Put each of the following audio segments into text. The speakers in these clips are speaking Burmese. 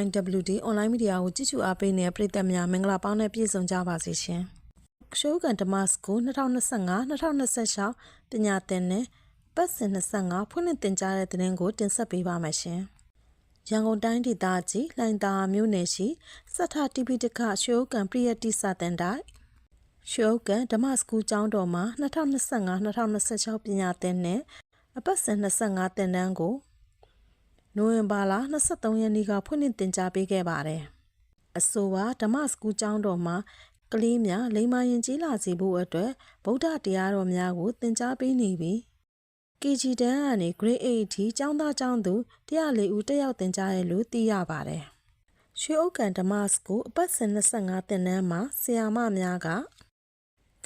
YWD online media ကိုကြည့်ရှုအားပေးနေတဲ့ပရိသတ်များမင်္ဂလာပေါင်းနဲ့ပြည့်စုံကြပါစေရှင်။ရှိုးကန်ဓမ္မစကူ2025-2026ပညာသင်နဲ့ပတ်စဉ်25ဖွင့်လှစ်တင်ကြားတဲ့သတင်းကိုတင်ဆက်ပေးပါမယ်ရှင်။ရန်ကုန်တိုင်းဒေသကြီးလှိုင်သာမြို့နယ်ရှိစထတိပိတကရှိုးကန်ပရိယတ္တိစာတန်တိုင်းရှိုးကန်ဓမ္မစကူကျောင်းတော်မှာ2025-2026ပညာသင်နဲ့အပတ်စဉ်25သင်တန်းကို နိုဝင်ဘာလ23ရက်နေ့ကဖွင့်လှစ်တင်ကြားပေးခဲ့ပါတယ်။အဆိုပါဓမ္မစကူကျောင်းတော်မှာကလေးများလိမ္မာရင်ကြီးလာစေဖို့အတွက်ဗုဒ္ဓတရားတော်များကိုသင်ကြားပေးနေပြီး KG တန်းကနေ Grade 8အထိကျောင်းသားကျောင်းသူ104ဦးတက်ရောက်သင်ကြားရလို့သိရပါတယ်။ရွှေဥက္ကန်ဓမ္မစကူအပတ်စဉ်25သင်တန်းမှာဆရာမများက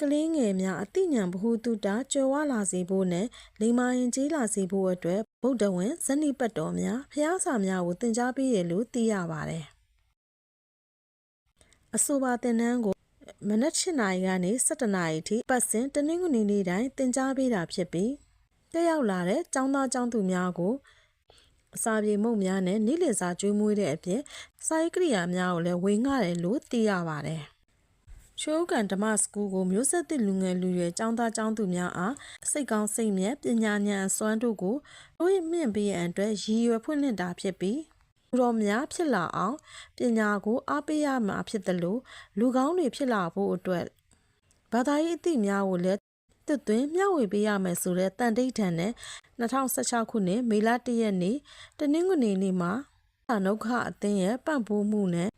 ကလေးငယ်များအသိဉာဏ်ဗဟုသုတကြွယ်ဝလာစေဖို့နဲ့လိမ္မာရင်ကြီးလာစေဖို့အတွက်ဗုဒ္ဓဝင်ဇဏိပတ်တော်များဖျားစာများကိုသင်ကြားပေးရလို့သိရပါတယ်။အဆိုပါသင်တန်းကိုမနက်7နာရီကနေ17နာရီထိပတ်စဉ်တနင်္ဂနွေနေ့တိုင်းသင်ကြားပေးတာဖြစ်ပြီးတက်ရောက်လာတဲ့ကျောင်းသားကျောင်းသူများကိုအစာပြေမုတ်များနဲ့နေ့လည်စာကျွေးမွေးတဲ့အပြင်စာရေးကိရိယာများကိုလည်းဝေငှတယ်လို့သိရပါတယ်။ ရှိုးကန်ဓမ္မစကူကိုမျိုးဆက်သစ်လူငယ်လူရွယ်ចောင်းသားចောင်းသူများအားစိတ်ကောင်းစိတ်မြတ်ပညာဉာဏ်အစွမ်းတို့ကိုတိုးမြင့်ပေးရန်အတွက်ရည်ရွယ်ဖွင့်လှစ်တာဖြစ်ပြီးလူတော်များဖြစ်လာအောင်ပညာကိုအားပေးရမှာဖြစ်သလိုလူကောင်းတွေဖြစ်လာဖို့အတွက်ဘာသာရေးအသည့်များကိုလည်းတွတ်သွင်းမျှဝေပေးရမယ်ဆိုတဲ့တန်တိတ်ထန်နဲ့2016ခုနှစ်မေလ1ရက်နေ့တနင်္ဂနွေနေ့မှာအနုခအသင်းရဲ့ပံ့ပိုးမှုနဲ့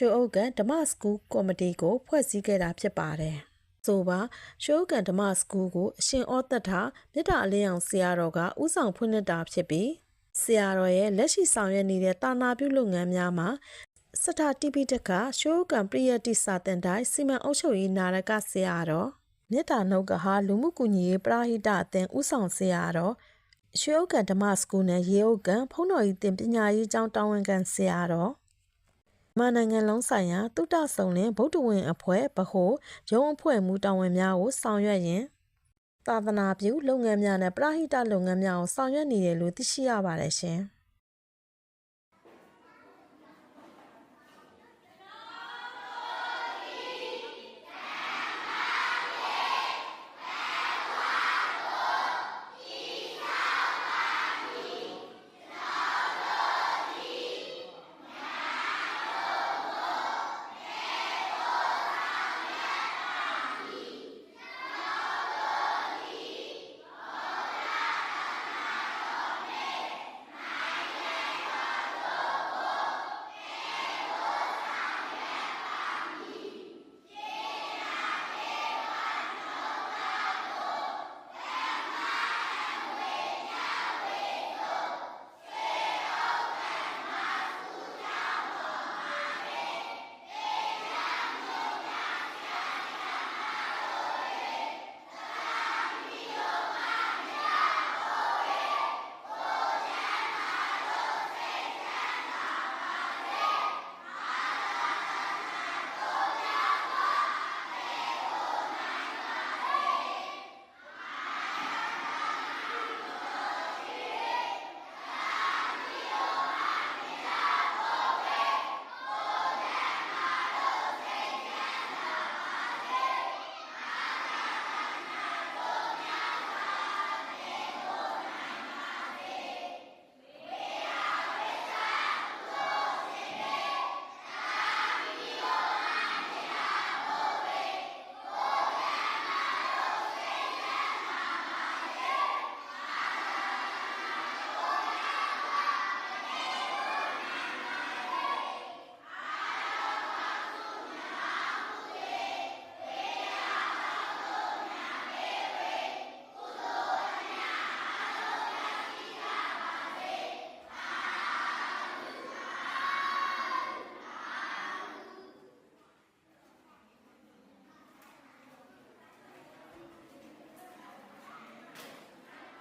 ရှိုးအုပ်ကန်ဓမ္မစကူကော်မတီကို ဖွဲ့စည်းခဲ့တာဖြစ်ပါတယ်။ဆိုပါရှိုးကန်ဓမ္မစကူကိုအရှင်ဩတ္တထမြတ်တာအလင်းအောင်ဆရာတော်ကဥဆောင်ဖွင့်လှစ်တာဖြစ်ပြီးဆရာတော်ရဲ့လက်ရှိဆောင်ရွက်နေတဲ့တာနာပြုလုပ်ငန်းများမှာစထတိပိတကရှိုးကန်ပရိယတ္တိစာတန်တိုင်းစီမံအုပ်ချုပ်ရေးနာရကဆရာတော်မြတ်တာနှုတ်ကဟာလူမှုကူညီရေးပရာဟိတအသင်းဥဆောင်ဆရာတော်ရွှေဥက္ကန်ဓမ္မစကူနဲ့ရေဥက္ကန်ဖုံးတော်ကြီးတင်ပညာရေးကျောင်းတာဝန်ခံဆရာတော် မြန်မာနိုင်ငံလုံးဆိုင်ရာတုတ္တဆုံလင်ဗုဒ္ဓဝင်အဖွဲ့ဗဟိုရုံးအဖွဲ့မူတာဝန်များကိုဆောင်ရွက်ရင်းသာသနာပြုလုပ်ငန်းများနဲ့ပရဟိတလုပ်ငန်းများကိုဆောင်ရွက်နေတယ်လို့သိရှိရပါတယ်ရှင်။